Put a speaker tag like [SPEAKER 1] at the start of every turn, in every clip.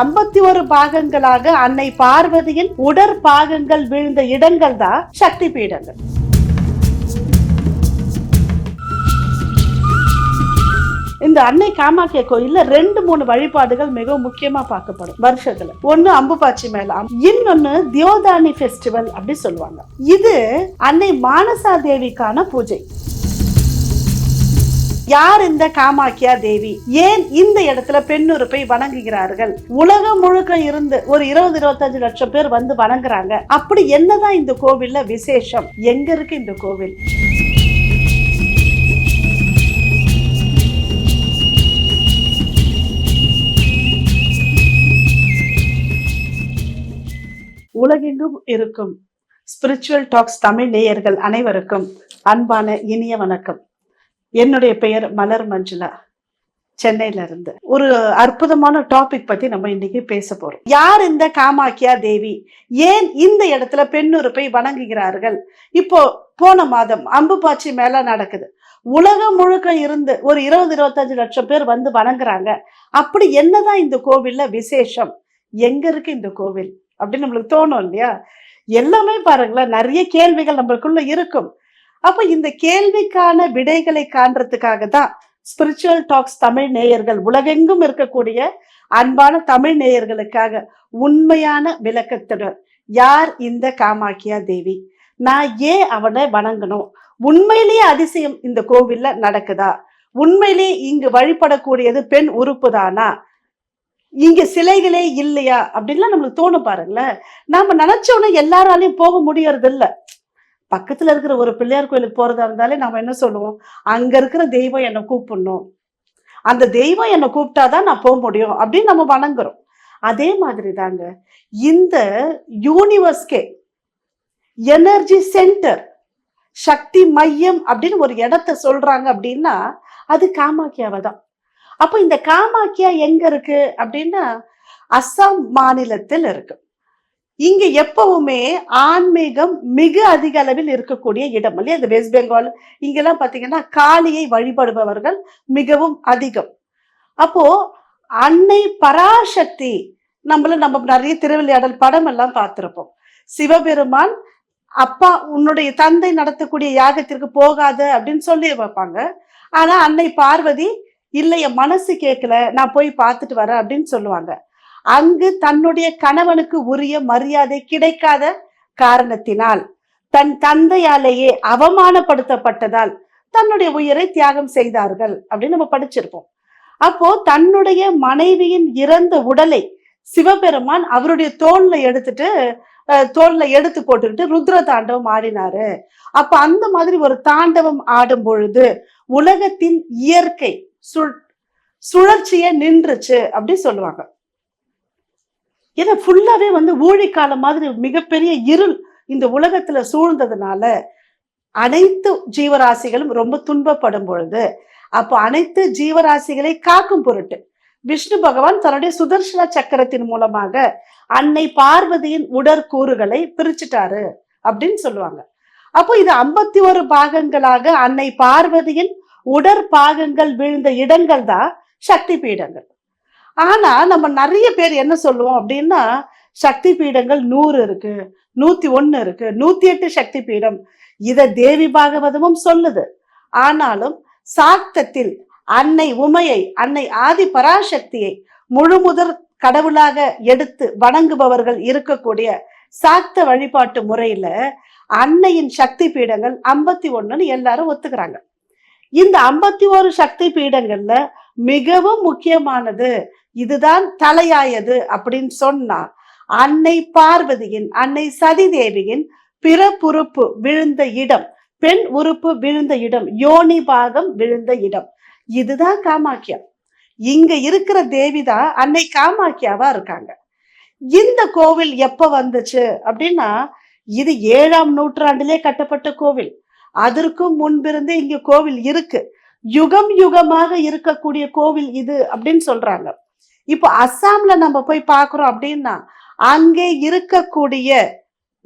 [SPEAKER 1] ஐம்பத்தி ஒரு பாகங்களாக அன்னை பார்வதியின் உடற்பாகங்கள் விழுந்த இடங்கள் தான் சக்தி பீடங்கள் இந்த அன்னை காமாக்கிய கோயில்ல ரெண்டு மூணு வழிபாடுகள் மிகவும் முக்கியமா பார்க்கப்படும் வருஷத்துல. ஒண்ணு அம்புபாச்சி மேளம் இன்னொன்னு தியோதானி ஃபெஸ்டிவல் அப்படி சொல்லுவாங்க. இது அன்னை மானசா தேவிக்கான பூஜை. யார் இந்த காமாக்கியா தேவி? ஏன் இந்த இடத்துல பெண்ணுறுப்பை வணங்குகிறார்கள்? உலகம் முழுக்க இருந்து ஒரு இருபது இருபத்தஞ்சு லட்சம் பேர் வந்து வணங்குறாங்க. அப்படி என்னதான் இந்த கோவில்ல விசேஷம்? எங்க இருக்கு இந்த கோவில்? உலகெங்கும் இருக்கும். ஸ்பிரிச்சுவல் டாக்ஸ் தமிழ் நேயர்கள் அனைவருக்கும் அன்பான இனிய வணக்கம். என்னுடைய பெயர் மலர் மஞ்சுளா. சென்னையில இருந்து ஒரு அற்புதமான டாபிக் பத்தி நம்ம இன்னைக்கு பேச போறோம். யார் இந்த காமாக்கியா தேவி? ஏன் இந்த இடத்துல பெண்ணுறுப்பை வணங்குகிறார்கள்? இப்போ போன மாதம் அம்புபாச்சி மேல நடக்குது. உலகம் முழுக்க இருந்து ஒரு இருபது இருபத்தஞ்சு லட்சம் பேர் வந்து வணங்குறாங்க. அப்படி என்னதான் இந்த கோவில்ல விசேஷம்? எங்க இருக்கு இந்த கோவில்? அப்படின்னு நம்மளுக்கு தோணும் இல்லையா? எல்லாமே பாருங்களேன் நிறைய கேள்விகள் நம்மளுக்குள்ள இருக்கும். அப்ப இந்த கேள்விக்கான விடைகளை காண்றதுக்காக தான் ஸ்பிரிச்சுவல் டாக்ஸ் தமிழ் நேயர்கள் உலகெங்கும் இருக்கக்கூடிய அன்பான தமிழ் நேயர்களுக்காக உண்மையான விளக்கத்துடன் யார் இந்த காமாக்கியா தேவி? நான் ஏன் அவனை வணங்கணும்? உண்மையிலேயே அதிசயம் இந்த கோவில்ல நடக்குதா? உண்மையிலேயே இங்கு வழிபடக்கூடியது பெண் உறுப்பு தானா இங்க சிலைகளே இல்லையா? அப்படின்லாம் நம்மளுக்கு தோணும் பாருங்களேன். நாம நினைச்சோன்னு எல்லாராலையும் போக முடியறது இல்ல பக்கத்துல இருக்கிற ஒரு பிள்ளையார் கோயிலுக்கு போறதா இருந்தாலே நம்ம என்ன சொல்லுவோம்? அங்க இருக்கிற தெய்வம் என்னை கூப்பிடணும். அந்த தெய்வம் என்னை கூப்பிட்டாதான் நான் போக முடியும் அப்படின்னு நம்ம வணங்குறோம். அதே மாதிரி தாங்க இந்த யூனிவர்ஸ்கே எனர்ஜி சென்டர் சக்தி மையம் அப்படின்னு ஒரு இடத்த சொல்றாங்க அப்படின்னா அது காமாக்கியாவை தான். அப்போ இந்த காமாக்கியா எங்க இருக்கு அப்படின்னா அஸ்ஸாம் மாநிலத்தில் இருக்கு. இங்க எப்பவுமே ஆன்மீகம் மிக அதிக அளவில் இருக்கக்கூடிய இடம் இல்லையா? இந்த வெஸ்ட் பெங்கால் இங்கெல்லாம் பாத்தீங்கன்னா காளியை வழிபடுபவர்கள் மிகவும் அதிகம். அப்போ அன்னை பராசக்தி நம்மள நம்ம நிறைய திருவிளையாடல் படம் எல்லாம் பார்த்திருப்போம் சிவபெருமான் அப்பா உன்னுடைய தந்தை நடத்தக்கூடிய யாகத்திற்கு போகாத அப்படின்னு சொல்லி வைப்பாங்க ஆனா அன்னை பார்வதி இல்லை என் மனசு கேட்கல நான் போய் பார்த்துட்டு வரேன் அப்படின்னு சொல்லுவாங்க. அங்கு தன்னுடைய கணவனுக்கு உரிய மரியாதை கிடைக்காத காரணத்தினால் தன் தந்தையாலேயே அவமானப்படுத்தப்பட்டதால் தன்னுடைய உயிரை தியாகம் செய்தார்கள் அப்படின்னு நம்ம படிச்சிருப்போம். அப்போ தன்னுடைய மனைவியின் இறந்த உடலை சிவபெருமான் அவருடைய தோல்ல எடுத்துட்டு அஹ், தோல்ல எடுத்து போட்டுக்கிட்டு ருத்ர தாண்டவம் ஆடினாரு. அப்ப அந்த மாதிரி ஒரு தாண்டவம் ஆடும் பொழுது உலகத்தின் இயற்கை சுழ் சுழற்சிய நின்றுச்சு அப்படி சொல்லுவாங்க. ஏன்னா ஃபுல்லாகவே வந்து ஊழிக்காலம் மாதிரி மிகப்பெரிய இருள் இந்த உலகத்தில் சூழ்ந்ததுனால அனைத்து ஜீவராசிகளும் ரொம்ப துன்பப்படும் பொழுது அப்போ அனைத்து ஜீவராசிகளை காக்கும் பொருட்டு விஷ்ணு பகவான் தன்னுடைய சுதர்சன சக்கரத்தின் மூலமாக அன்னை பார்வதியின் உடற்கூறுகளை பிரிச்சுட்டாரு அப்படின்னு சொல்லுவாங்க. அப்போ இது ஐம்பத்தி ஒரு பாகங்களாக அன்னை பார்வதியின் உடற்பாகங்கள் விழுந்த இடங்கள் தான் சக்தி பீடங்கள் ஆனா நம்ம நிறைய பேர் என்ன சொல்லுவோம் அப்படின்னா சக்தி பீடங்கள் நூறு இருக்கு நூத்தி ஒன்னு இருக்கு நூத்தி எட்டு சக்தி பீடம். இதை தேவி பாகவதமும் சொல்லுது. ஆனாலும் சாக்தத்தில் அன்னை உமையை அன்னை ஆதி பராசக்தியை முழுமுதற் கடவுளாக எடுத்து வணங்குபவர்கள் இருக்கக்கூடிய சாக்த வழிபாட்டு முறையில அன்னையின் சக்தி பீடங்கள் ஐம்பத்தி ஒண்ணுன்னு எல்லாரும் ஒத்துக்கிறாங்க. இந்த ஐம்பத்தி ஒரு சக்தி பீடங்கள்ல மிகவும் முக்கியமானது. இதுதான் தலையாயது அப்படின்னு சொன்னா அன்னை பார்வதியின் அன்னை சதி தேவியின் பிறப்புறுப்பு விழுந்த இடம் பெண் உறுப்பு விழுந்த இடம் யோனி பாகம் விழுந்த இடம். இதுதான் காமாக்கியா. இங்க இருக்கிற தேவிதான் அன்னை காமாக்கியாவா இருக்காங்க. இந்த கோவில் எப்ப வந்துச்சு அப்படின்னா இது ஏழாம் நூற்றாண்டிலே கட்டப்பட்ட கோவில். அதற்கும் முன்பிருந்து இங்க கோவில் இருக்கு. யுகம் யுகமாக இருக்கக்கூடிய கோவில் இது அப்படின்னு சொல்றாங்க. இப்போ அஸ்ஸாம்ல நம்ம போய் பார்க்குறோம் அப்படின்னா அங்கே இருக்கக்கூடிய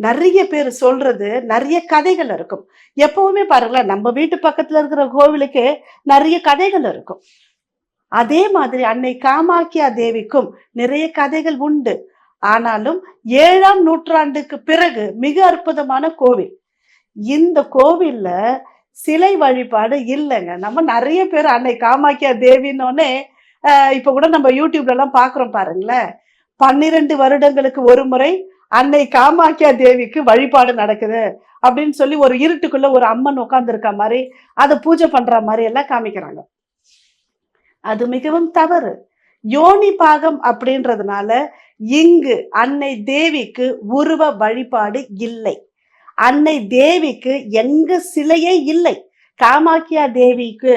[SPEAKER 1] நிறைய பேர் சொல்றது நிறைய கதைகள் இருக்கும். எப்பவுமே பாருங்களேன் நம்ம வீட்டு பக்கத்துல இருக்கிற கோவிலுக்கு நிறைய கதைகள் இருக்கும். அதே மாதிரி அன்னை காமாக்கியா தேவிக்கும் நிறைய கதைகள் உண்டு. ஆனாலும் ஏழாம் நூற்றாண்டுக்கு பிறகு மிக அற்புதமான கோவில். இந்த கோவில்ல சிலை வழிபாடு இல்லைங்க. நம்ம நிறைய பேர் அன்னை காமாக்கியா தேவின்னொன்னே இப்போ கூட நம்ம யூடியூப்லலாம் பார்க்குறோம் பாருங்களேன். பன்னிரண்டு வருடங்களுக்கு ஒரு முறை அன்னை காமாக்கியா தேவிக்கு வழிபாடு நடக்குது அப்படின்னு சொல்லி ஒரு இருட்டுக்குள்ள ஒரு அம்மன் உட்காந்துருக்க மாதிரி அதை பூஜை பண்ற மாதிரி எல்லாம் காமிக்கிறாங்க. அது மிகவும் தவறு. யோனி பாகம் அப்படின்றதுனால இங்கு அன்னை தேவிக்கு உருவ வழிபாடு இல்லை. அன்னை தேவிக்கு எங்க சிலையே இல்லை. காமாக்கியா தேவிக்கு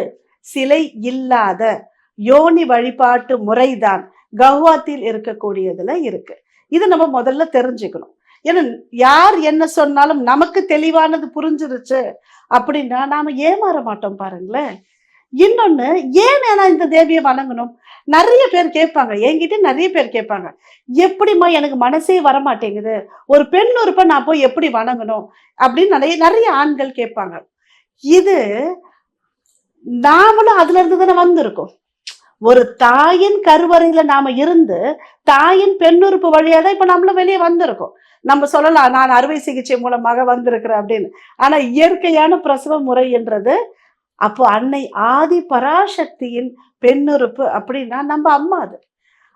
[SPEAKER 1] சிலை இல்லாத யோனி வழிபாட்டு முறைதான் கவுவாத்தில் இருக்கக்கூடியதுல இருக்கு. இது நம்ம முதல்ல தெரிஞ்சுக்கணும். ஏன்னா யார் என்ன சொன்னாலும் நமக்கு தெளிவானது புரிஞ்சிருச்சு அப்படின்னா நாம ஏமாற மாட்டோம் பாருங்களேன். இன்னொன்னு ஏன் நான் இந்த தேவியை வணங்கணும்? நிறைய பேர் கேட்பாங்க. என்கிட்ட நிறைய பேர் கேட்பாங்க. எப்படிம்மா எனக்கு மனசே வர மாட்டேங்குது ஒரு பெண் உறுப்பை நான் போய் எப்படி வணங்கணும்? அப்படின்னு நிறைய நிறைய ஆண்கள் கேட்பாங்க. இது நாமளும் அதுல இருந்து தானே வந்திருக்கோம். ஒரு தாயின் கருவறையில நாம இருந்து தாயின் பெண்ணுறுப்பு வழியா தான் இப்ப நம்மளும் வெளியே வந்திருக்கோம். நம்ம சொல்லலாம் நான் அறுவை சிகிச்சை மூலமாக வந்திருக்கிறேன் அப்படின்னு. ஆனா இயற்கையான பிரசவ முறை என்றது அப்போ அன்னை ஆதி பராசக்தியின் பெண்ணுறுப்பு அப்படின்னா நம்ம அம்மா அது.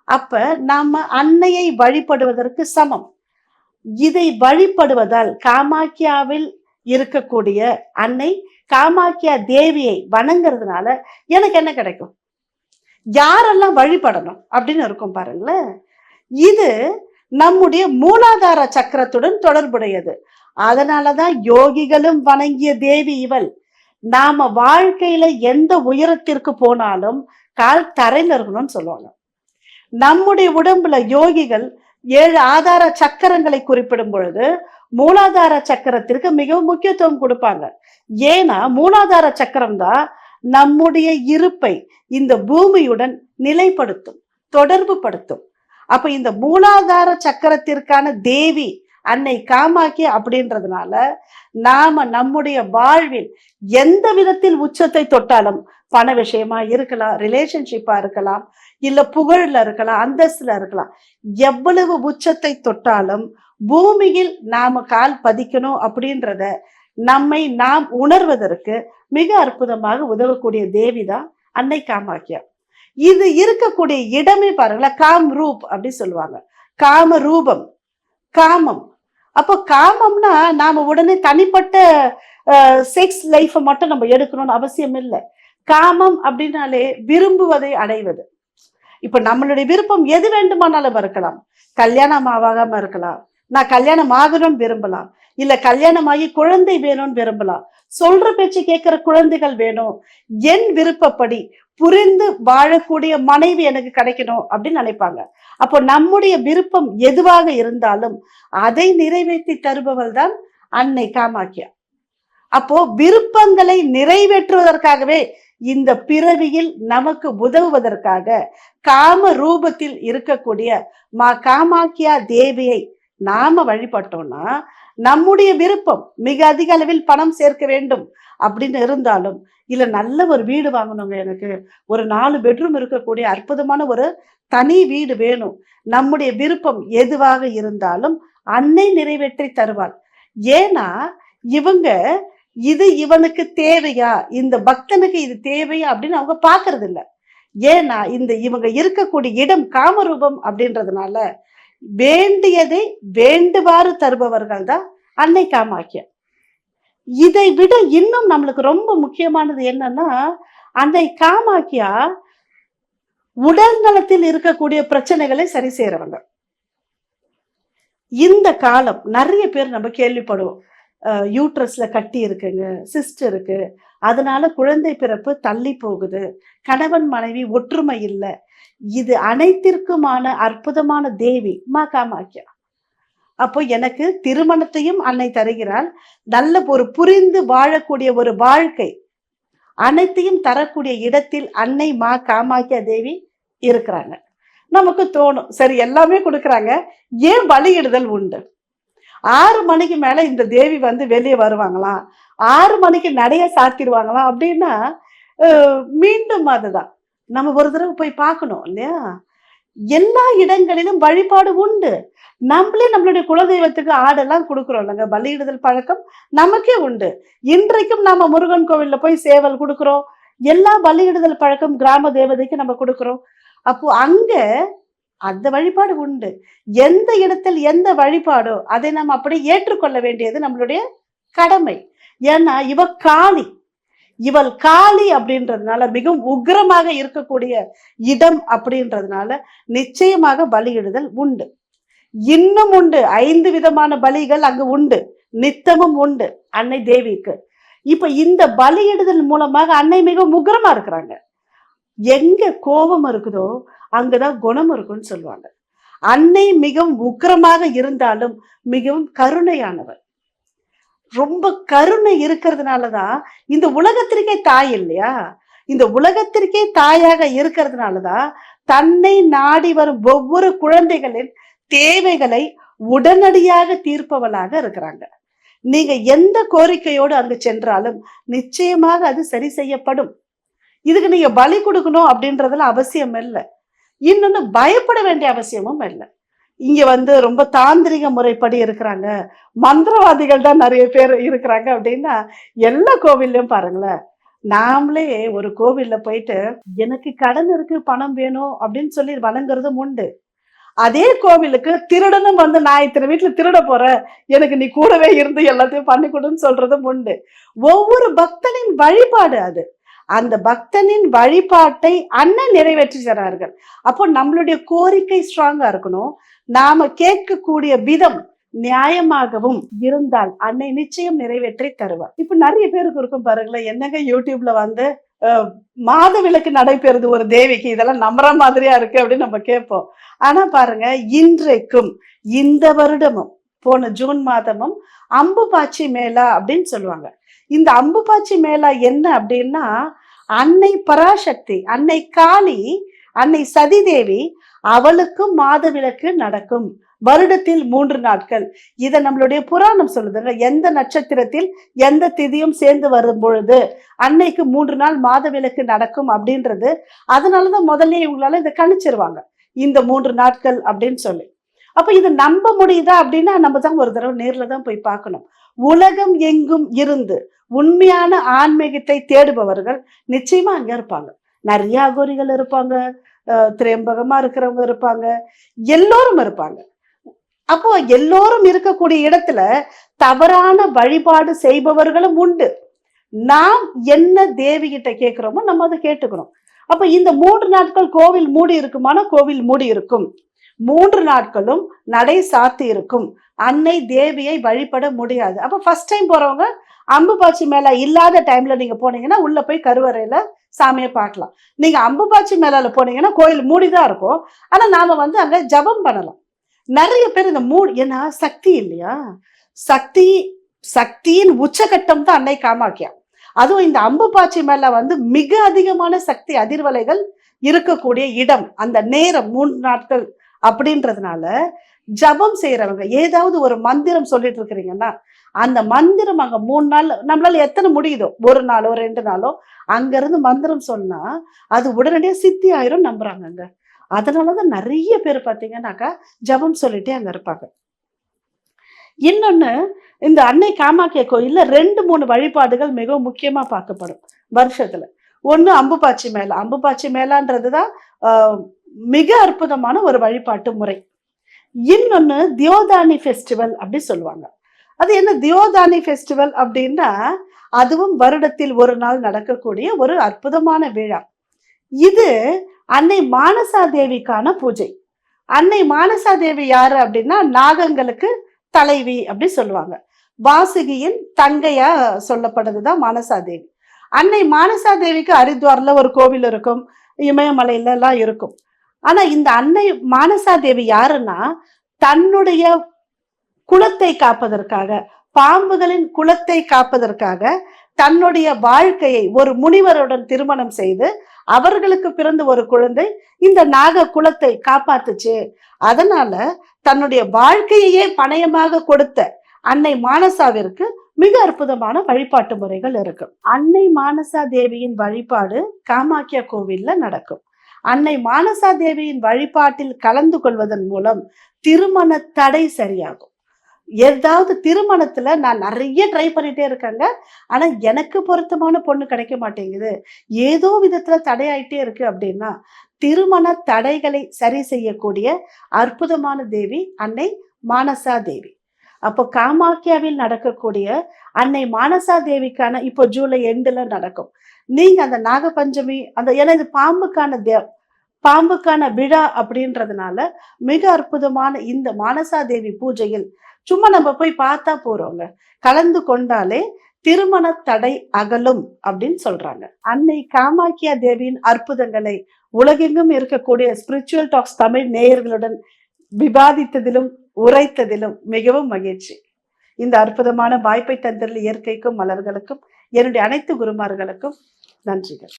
[SPEAKER 1] அப்ப நாம அன்னையை வழிபடுவதற்கு சமம். இதை வழிபடுவதால் காமாக்கியாவில் இருக்கக்கூடிய அன்னை காமாக்கியா தேவியை வணங்குறதுனால எனக்கு என்ன கிடைக்கும்? யாரெல்லாம் வழிபடணும் அப்படின்னு இருக்கும் பாருங்களேன். இது நம்முடைய மூலாதார சக்கரத்துடன் தொடர்புடையது. அதனாலதான் யோகிகளும் வணங்கிய தேவி இவள். நாம வாழ்க்கையில எந்த உயரத்திற்கு போனாலும் கால் தரையில் இருக்கணும்னு சொல்லுவாங்க. நம்முடைய உடம்புல யோகிகள் ஏழு ஆதார சக்கரங்களை குறிப்பிடும் பொழுது மூலாதார சக்கரத்திற்கு மிகவும் முக்கியத்துவம் கொடுப்பாங்க. ஏன்னா மூலாதார சக்கரம் தான் நம்முடைய இருப்பை இந்த பூமியுடன் நிலைப்படுத்தும் தொடர்பு படுத்தும் அப்ப இந்த மூலாதார சக்கரத்திற்கான தேவி அன்னை காமாக்கி அப்படின்றதுனால நாம நம்முடைய வாழ்வில் எந்த விதத்தில் உச்சத்தை தொட்டாலும் பண விஷயமா இருக்கலாம் ரிலேஷன்ஷிப்பா இருக்கலாம் இல்ல புகழ்ல இருக்கலாம் அந்தஸ்துல இருக்கலாம் எவ்வளவு உச்சத்தை தொட்டாலும் பூமியில் நாம கால் பதிக்கணும் அப்படின்றத நம்மை நாம் உணர்வதற்கு மிக அற்புதமாக உதவக்கூடிய தேவிதான் அன்னை காமாக்கியா. இது இருக்கக்கூடிய இடமே பாருங்களேன் காம் ரூப் அப்படின்னு சொல்லுவாங்க. காம ரூபம் காமம். அப்போ காமம்னா நாம உடனே தனிப்பட்ட செக்ஸ் லைஃப்பை மட்டும் நம்ம எடுக்கணும்னு அவசியம் இல்லை. காமம் அப்படின்னாலே விரும்புவதை அடைவது. இப்ப நம்மளுடைய விருப்பம் எது வேண்டுமானாலும் இருக்கலாம் கல்யாணம் ஆகாம இருக்கலாம். நான் கல்யாணம் ஆகணும்னு விரும்பலாம். இல்ல கல்யாணமாகி குழந்தை வேணும்னு விரும்பலாம். சொல்ற பேச்சு கேட்கிற குழந்தைகள் வேணும். என் விருப்பப்படி புரிந்து வாழக்கூடிய மனைவி எனக்கு கிடைக்கணும் அப்படின்னு நினைப்பாங்க. அப்போ நம்முடைய விருப்பம் எதுவாக இருந்தாலும் அதை நிறைவேற்றி தருபவள் தான் அன்னை காமாக்கியா அப்போ விருப்பங்களை நிறைவேற்றுவதற்காகவே இந்த பிறவியில் நமக்கு உதவுவதற்காக காம ரூபத்தில் இருக்கக்கூடிய மா காமாக்கியா தேவியை நாம வழிபட்டோம்னா நம்முடைய விருப்பம் மிக அதிக அளவில் பணம் சேர்க்க வேண்டும் அப்படின்னு இருந்தாலும் இல்ல நல்ல ஒரு வீடு வாங்கணுங்க எனக்கு ஒரு நாலு பெட்ரூம் இருக்கக்கூடிய அற்புதமான ஒரு தனி வீடு வேணும். நம்முடைய விருப்பம் எதுவாக இருந்தாலும் அன்னை நிறைவேற்றி தருவாள். ஏன்னா இவங்க இது இவனுக்கு தேவையா? இந்த பக்தனுக்கு இது தேவையா? அப்படின்னு அவங்க பாக்குறது இல்ல ஏன்னா இந்த இவங்க இருக்கக்கூடிய இடம் காமரூபம் அப்படின்றதுனால வேண்டியதை வேண்டுவாறு தருபவர்கள் தான் அன்னை காமாக்கியம் இதை விட இன்னும் நம்மளுக்கு ரொம்ப முக்கியமானது என்னன்னா அன்னை காமாக்கியா உடல் நலத்தில் இருக்கக்கூடிய பிரச்சனைகளை சரி செய்யறவங்க இந்த காலம் நிறைய பேர் நம்ம கேள்விப்படுவோம். யூட்ரஸ்ல கட்டி இருக்குங்க சிஸ்ட் இருக்கு. அதனால குழந்தை பிறப்பு தள்ளி போகுது. கணவன் மனைவி ஒற்றுமை இல்லை. இது அனைத்திற்குமான அற்புதமான தேவி மா காமாக்கியா. அப்போ எனக்கு திருமணத்தையும் அன்னை தருகிறாள். நல்ல ஒரு புரிந்து வாழக்கூடிய ஒரு வாழ்க்கை அனைத்தையும் தரக்கூடிய இடத்தில் அன்னை மா காமாக்கியா தேவி இருக்கிறாங்க. நமக்கு தோணும் சரி எல்லாமே கொடுக்குறாங்க. ஏன் பலியிடுதல் உண்டு? ஆறு மணிக்கு மேல இந்த தேவி வந்து வெளியே வருவாங்களாம் ஆறு மணிக்கு நடைய சாத்திடுவாங்களாம் அப்படின்னா மீண்டும் அதுதான். நம்ம ஒரு தடவை போய் பார்க்கணும் இல்லையா? எல்லா இடங்களிலும் வழிபாடு உண்டு. நம்மளே நம்மளுடைய குலதெய்வத்துக்கு ஆடெல்லாம் கொடுக்குறோம் இல்லைங்க? பலியிடுதல் பழக்கம் நமக்கே உண்டு. இன்றைக்கும் நாம முருகன் கோவில்ல போய் சேவல் கொடுக்குறோம். எல்லா பலியிடுதல் பழக்கம் கிராம தேவதைக்கு நம்ம கொடுக்குறோம். அப்போ அங்க அந்த வழிபாடு உண்டு. எந்த இடத்தில் எந்த வழிபாடோ அதை நாம் அப்படியே ஏற்றுக்கொள்ள வேண்டியது நம்மளுடைய கடமை. ஏன்னா இவ காளி. இவள் காளி அப்படின்றதுனால மிகவும் உக்கிரமாக இருக்கக்கூடிய இடம் அப்படின்றதுனால நிச்சயமாக பலியிடுதல் உண்டு. இன்னும் உண்டு. ஐந்து விதமான பலிகள் அங்கு உண்டு. நித்தமும் உண்டு அன்னை தேவிக்கு. இப்ப இந்த பலியிடுதல் மூலமாக அன்னை மிகவும் உக்கிரமா இருக்கிறாங்க. எங்க கோபம் இருக்குதோ அங்கதான் குணம் இருக்கும்னு சொல்லுவாங்க. அன்னை மிகவும் உக்கிரமாக இருந்தாலும் மிகவும் கருணையானவர் ரொம்ப கருணை இருக்கிறதுனாலதான் இந்த உலகத்திற்கே தாய் இல்லையா? இந்த உலகத்திற்கே தாயாக இருக்கிறதுனாலதான் தன்னை நாடி வரும் ஒவ்வொரு குழந்தைகளின் தேவைகளை உடனடியாக தீர்ப்பவளாக இருக்கிறாங்க. நீங்க எந்த கோரிக்கையோடு அங்கு சென்றாலும் நிச்சயமாக அது சரி செய்யப்படும். இதுக்கு நீங்க பலி கொடுக்கணும் அப்படின்றதுல அவசியம் இல்லை. இன்னொன்னு பயப்பட வேண்டிய அவசியமும் இல்லை. இங்க வந்து ரொம்ப தாந்திரிக முறைப்படி இருக்கிறாங்க. மந்திரவாதிகள் தான் நிறைய பேர் இருக்கிறாங்க அப்படின்னா எல்லா கோவில்லையும் பாருங்களேன். நாமளே ஒரு கோவில்ல போயிட்டு எனக்கு கடன் இருக்கு பணம் வேணும் அப்படின்னு சொல்லி வணங்குறதும் உண்டு. அதே கோவிலுக்கு திருடனும் வந்து நான் இத்தனை வீட்டில் திருட போறேன். எனக்கு நீ கூடவே இருந்து எல்லாத்தையும் பண்ணி கொடுன்னு சொல்றதும் உண்டு. ஒவ்வொரு பக்தனின் வழிபாடு அது. அந்த பக்தனின் வழிபாட்டை அண்ணன் நிறைவேற்றி தரார்கள். அப்போ நம்மளுடைய கோரிக்கை ஸ்ட்ராங்கா இருக்கணும். நாம கேட்கக்கூடிய விதம் நியாயமாகவும் இருந்தால் அன்னை நிச்சயம் நிறைவேற்றி தருவார். இப்ப நிறைய பேருக்கு இருக்கும் பாருங்களேன் என்னங்க யூடியூப்ல வந்து மாத விளக்கு நடைபெறுது ஒரு தேவிக்கு இதெல்லாம் நம்புற மாதிரியா இருக்கு அப்படின்னு நம்ம கேட்போம். ஆனா பாருங்க இன்றைக்கும் இந்த வருடமும் போன ஜூன் மாதமும் அம்பு பாச்சி மேளா அப்படின்னு சொல்லுவாங்க. இந்த அம்புபாச்சி மேலா என்ன அப்படின்னா அன்னை பராசக்தி அன்னை காளி அன்னை சதிதேவி அவளுக்கும் மாதவிலக்கு நடக்கும். வருடத்தில் மூன்று நாட்கள். இதை நம்மளுடைய புராணம் சொல்லுதுங்க எந்த நட்சத்திரத்தில் எந்த திதியும் சேர்ந்து வரும் பொழுது அன்னைக்கு மூன்று நாள் மாதவிலக்கு நடக்கும் அப்படின்றது. அதனாலதான் முதல்ல இவங்களால இதை கணிச்சிருவாங்க. இந்த மூன்று நாட்கள் அப்படின்னு சொல்லி. அப்போ இது நம்ப முடியுதா அப்படின்னா நம்ம தான் ஒரு தடவை நேரில் தான் போய் பார்க்கணும். உலகம் எங்கும் இருந்து உண்மையான ஆன்மீகத்தை தேடுபவர்கள் நிச்சயமா அங்க இருப்பாங்க. நிறைய அகோரிகள் இருப்பாங்க அஹ் திரையம்பகமா இருக்கிறவங்க இருப்பாங்க எல்லோரும் இருப்பாங்க. அப்போ எல்லோரும் இருக்கக்கூடிய இடத்துல தவறான வழிபாடு செய்பவர்களும் உண்டு. நாம் என்ன தேவிகிட்ட கேட்கிறோமோ நம்ம அதை கேட்டுக்கணும். அப்ப இந்த மூன்று நாட்கள் கோவில் மூடி இருக்குமானா கோவில் மூடி இருக்கும். மூன்று நாட்களும் நடை சாத்தி இருக்கும். அன்னை தேவியை வழிபட முடியாது. அப்போ ஃபர்ஸ்ட் டைம் போறவங்க அம்புபாச்சி மேல இல்லாத டைம்ல நீங்க போனீங்கன்னா உள்ள போய் கருவறையில சாமியை பார்க்கலாம். நீங்க அம்புபாச்சி மேலால போனீங்கன்னா கோயில் மூடிதான் இருக்கும். ஆனா நாம வந்து அங்க ஜபம் பண்ணலாம். நிறைய பேர் இந்த மூ ஏன்னா சக்தி இல்லையா? சக்தி சக்தியின் உச்சகட்டம் தான் அன்னை காமாக்கியா அதுவும் இந்த அம்புபாச்சி மேல வந்து மிக அதிகமான சக்தி அதிர்வலைகள் இருக்கக்கூடிய இடம். அந்த நேரம் மூன்று நாட்கள் அப்படின்றதுனால ஜபம் செய்யறவங்க ஏதாவது ஒரு மந்திரம் சொல்லிட்டு இருக்கிறீங்கன்னா அந்த மந்திரம் அங்க மூணு நாள் நம்மளால எத்தனை முடியுதோ ஒரு நாளோ ரெண்டு நாளோ அங்க இருந்து மந்திரம் சொன்னா அது உடனடியா சித்தி ஆயிரும் நம்புறாங்கங்க. அதனாலதான் நிறைய பேர் பார்த்தீங்கன்னாக்கா ஜபம் சொல்லிட்டே அங்க இருப்பாங்க. இன்னொன்னு இந்த அன்னை காமாக்கிய கோயில்ல ரெண்டு மூணு வழிபாடுகள் மிகவும் முக்கியமா பார்க்கப்படும் வருஷத்துல. ஒன்று அம்புபாச்சி மேளா. அம்புபாச்சி மேலான்றது தான் மிக அற்புதமான ஒரு வழிபாட்டு முறை. இன்னொன்று தியோதானி ஃபெஸ்டிவல் அப்படி சொல்லுவாங்க. அது என்ன தியோதானி ஃபெஸ்டிவல் அப்படின்னா அதுவும் வருடத்தில் ஒரு நாள் நடக்கக்கூடிய ஒரு அற்புதமான விழா. இது அன்னை மானசா தேவிக்கான பூஜை. அன்னை மானசா தேவி யாரு அப்படின்னா நாகங்களுக்கு தலைவி அப்படி சொல்லுவாங்க. வாசுகியின் தங்கையா சொல்லப்படுதுதான் மானசா தேவி. அன்னை மானசா தேவிக்கு ஹரித்வாரில் ஒரு கோவில் இருக்கும் இமயமலையிலலாம் இருக்கும். ஆனா இந்த அன்னை மானசா தேவி யாருன்னா தன்னுடைய குலத்தை காப்பதற்காக பாம்புகளின் குலத்தை காப்பதற்காக தன்னுடைய வாழ்க்கையை ஒரு முனிவருடன் திருமணம் செய்து அவர்களுக்கு பிறந்த ஒரு குழந்தை இந்த நாக குலத்தை காப்பாத்துச்சு. அதனால தன்னுடைய வாழ்க்கையையே பணயமாக கொடுத்த அன்னை மானசாவிற்கு மிக அற்புதமான வழிபாட்டு முறைகள் இருக்கும் அன்னை மானசா தேவியின் வழிபாடு காமாக்கியா கோவில்ல நடக்கும். அன்னை மானசா தேவியின் வழிபாட்டில் கலந்து கொள்வதன் மூலம் திருமண தடை சரியாகும். ஏதாவது திருமணத்துல நான் நிறைய ட்ரை பண்ணிட்டே இருக்கேங்க. ஆனா எனக்கு பொருத்தமான பொண்ணு கிடைக்க மாட்டேங்குது. ஏதோ விதத்துல தடையாயிட்டே இருக்கு அப்படின்னா திருமண தடைகளை சரி செய்யக்கூடிய அற்புதமான தேவி அன்னை மானசா தேவி. அப்போ காமாக்கியாவில் நடக்கக்கூடிய அன்னை மானசா தேவிக்கான இப்போ ஜூலை எண்டுல நடக்கும். நீங்க அந்த நாகபஞ்சமி அந்த ஏன்னா இது பாம்புக்கான தே பாம்புக்கான விழா அப்படின்றதுனால மிக அற்புதமான இந்த மானசா தேவி பூஜையில் சும்மா நம்ம போய் பார்த்தா போறோங்க. கலந்து கொண்டாலே திருமண தடை அகலும் அப்படின்னு சொல்றாங்க. அன்னை காமாக்கியா தேவியின் அற்புதங்களை உலகெங்கும் இருக்கக்கூடிய ஸ்பிரிச்சுவல் டாக்ஸ் தமிழ் நேயர்களுடன் விவாதித்ததிலும் உரைத்ததிலும் மிகவும் மகிழ்ச்சி. இந்த அற்புதமான வாய்ப்பை தந்திருந்த இயற்கைக்கும் மலர்களுக்கும் என்னுடைய அனைத்து குருமார்களுக்கும் நன்றிகள்.